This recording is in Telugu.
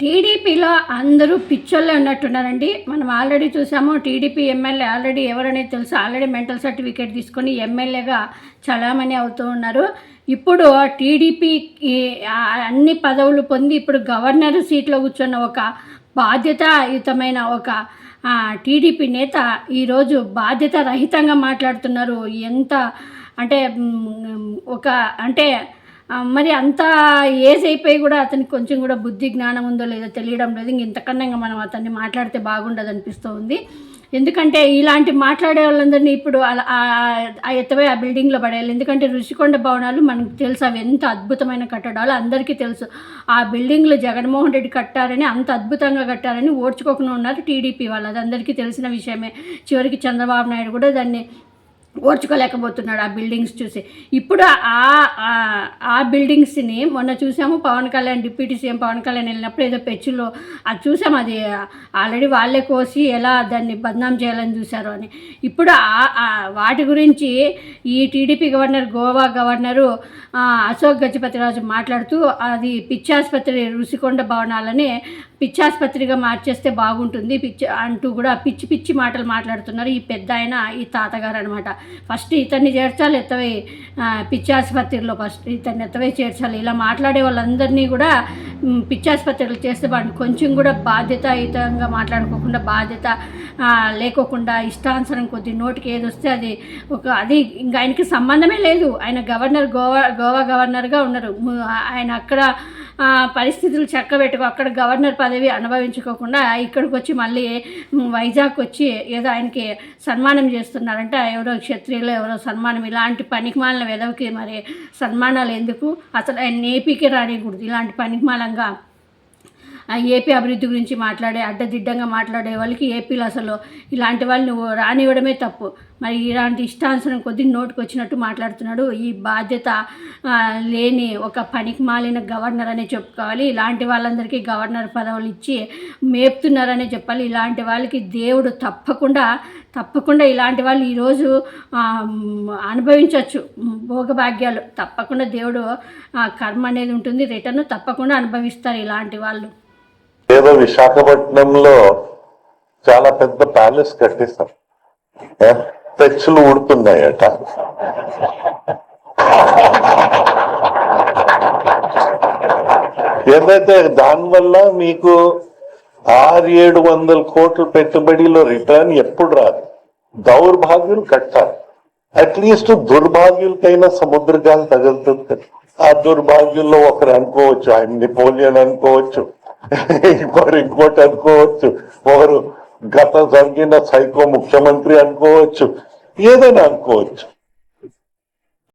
టీడీపీలో అందరూ పిచ్చోళ్ళే ఉన్నట్టున్నారండి. మనం ఆల్రెడీ చూసాము టీడీపీ ఎమ్మెల్యే ఆల్రెడీ ఎవరనేది తెలుసు? ఆల్రెడీ మెంటల్ సర్టిఫికేట్ తీసుకొని ఎమ్మెల్యేగా చలామణి అవుతూ ఉన్నారు. ఇప్పుడు టీడీపీకి అన్ని పదవులు పొంది ఇప్పుడు గవర్నర్ సీట్లో కూర్చున్న ఒక బాధ్యతాయుతమైన ఒక టీడీపీ నేత ఈరోజు బాధ్యత రహితంగా మాట్లాడుతున్నారు. ఎంత అంటే ఒక అంటే మరి అంత ఏజ్ అయిపోయి కూడా అతనికి కొంచెం కూడా బుద్ధి జ్ఞానం ఉందో లేదో తెలియడం లేదు. ఇంక ఇంతకన్నా ఇంకా మనం అతన్ని మాట్లాడితే బాగుండదు అనిపిస్తూ ఉంది ఎందుకంటే ఇలాంటి మాట్లాడే వాళ్ళందరినీ ఇప్పుడు అలా ఆ- ఆ ఎత్తవే ఆ బిల్డింగ్లో పడేయాలి. ఎందుకంటే రుషికొండ భవనాలు మనకు తెలుసు అవి ఎంత అద్భుతమైన కట్టడాలు. అందరికీ తెలుసు. ఆ బిల్డింగ్లు జగన్మోహన్ రెడ్డి కట్టారని అంత అద్భుతంగా కట్టారని ఓడ్చుకోకుండా ఉన్నారు టీడీపీ వాళ్ళు. అది అందరికీ తెలిసిన విషయమే. చివరికి చంద్రబాబు నాయుడు కూడా దాన్ని ఓర్చుకోలేకపోతున్నాడు ఆ బిల్డింగ్స్ చూసి. ఇప్పుడు ఆ ఆ- బిల్డింగ్స్ని మొన్న చూసాము పవన్ కళ్యాణ్ డిప్యూటీ సీఎం పవన్ కళ్యాణ్ వెళ్ళినప్పుడు ఏదో పెచ్చులో అది చూసాము అది ఆల్రెడీ వాళ్ళే కోసి ఎలా దాన్ని బద్నాం చేయాలని చూశారు అని. ఇప్పుడు ఆ- వాటి గురించి ఈ TDP governor Goa governor Ashok Gajapathi Raju మాట్లాడుతూ అది పిచ్చాసుపత్రి రుషికొండ భవనాలని పిచ్చాసుపత్రిగా మార్చేస్తే బాగుంటుంది. పిచ్చి అంటూ కూడా పిచ్చి పిచ్చి మాటలు మాట్లాడుతున్నారు. ఈ పెద్ద ఆయన ఈ తాతగారు అనమాట ఫస్ట్ ఇతన్ని చేర్చాలి ఎత్తవై పిచ్చాసుపత్రిలో ఫస్ట్ ఇతన్ని ఎత్తవై చేర్చాలి. ఇలా మాట్లాడే వాళ్ళందరినీ కూడా మ్, పిచ్చాసుపత్రులు చేస్తే వాడిని కొంచెం కూడా బాధ్యతాయుతంగా మాట్లాడుకోకుండా బాధ్యత లేకోకుండా ఇష్టానుసరం కొద్ది నోటికి ఏది వస్తే అది ఒక అది ఇంకా ఆయనకి సంబంధమే లేదు. ఆయన గవర్నర్ గోవా గోవా గవర్నర్గా ఉన్నారు. ఆయన అక్కడ పరిస్థితులు చక్కబెట్టుకో అక్కడ గవర్నర్ పదవి అనుభవించుకోకుండా ఇక్కడికి వచ్చి మళ్ళీ వైజాగ్ వచ్చి ఏదో ఆయనకి సన్మానం చేస్తున్నారంటే. ఎవరో క్షత్రియులు ఎవరో సన్మానం ఇలాంటి పనికిమాలిన వెదవికి మరి సన్మానాలు ఎందుకు? అసలు ఆయన ఏపీకి రానికూడదు ఇలాంటి పనికిమాలంగా ఏపీ అభివృద్ధి గురించి మాట్లాడే అడ్డదిడ్డంగా మాట్లాడే వాళ్ళకి ఏపీలో అసలు ఇలాంటి వాళ్ళని రానివ్వడమే తప్పు. మరి ఇలాంటి ఇష్టానుసరం కొద్ది నోటుకు వచ్చినట్టు మాట్లాడుతున్నాడు. ఈ బాధ్యత లేని ఒక పనికి మాలిన గవర్నర్ అనే చెప్పుకోవాలి. ఇలాంటి వాళ్ళందరికీ గవర్నర్ పదవులు ఇచ్చి మేపుతున్నారనే చెప్పాలి. ఇలాంటి వాళ్ళకి దేవుడు తప్పకుండా తప్పకుండా ఇలాంటి వాళ్ళు ఈరోజు అనుభవించవచ్చు భోగభాగ్యాలు. తప్పకుండా దేవుడు కర్మ అనేది ఉంటుంది. రిటర్న్ తప్పకుండా అనుభవిస్తారు ఇలాంటి వాళ్ళు. ఏదో విశాఖపట్నంలో చాలా పెద్ద ప్యాలెస్ కట్టిస్తాం. తెచ్చులు ఉడుతున్నాయట ఏదైతే దానివల్ల మీకు ఆరు ఏడు వందల కోట్ల పెట్టుబడిలో రిటర్న్ ఎప్పుడు రాదు? దౌర్భాగ్యులు కట్టాలి. అట్లీస్ట్ దుర్భాగ్యులకైనా సముద్రగాలు తగులుతుంది ఆ దుర్భాగ్యుల్లో ఒకరు అనుకోవచ్చు ఆయన నెపోలియన్ అనుకోవచ్చు. ఇంకొకరు ఇంకోటి అనుకోవచ్చు. ఒకరు గత జరిగిన సైకో ముఖ్యమంత్రి అనుకోవచ్చు. ఏదైనా అనుకోవచ్చు.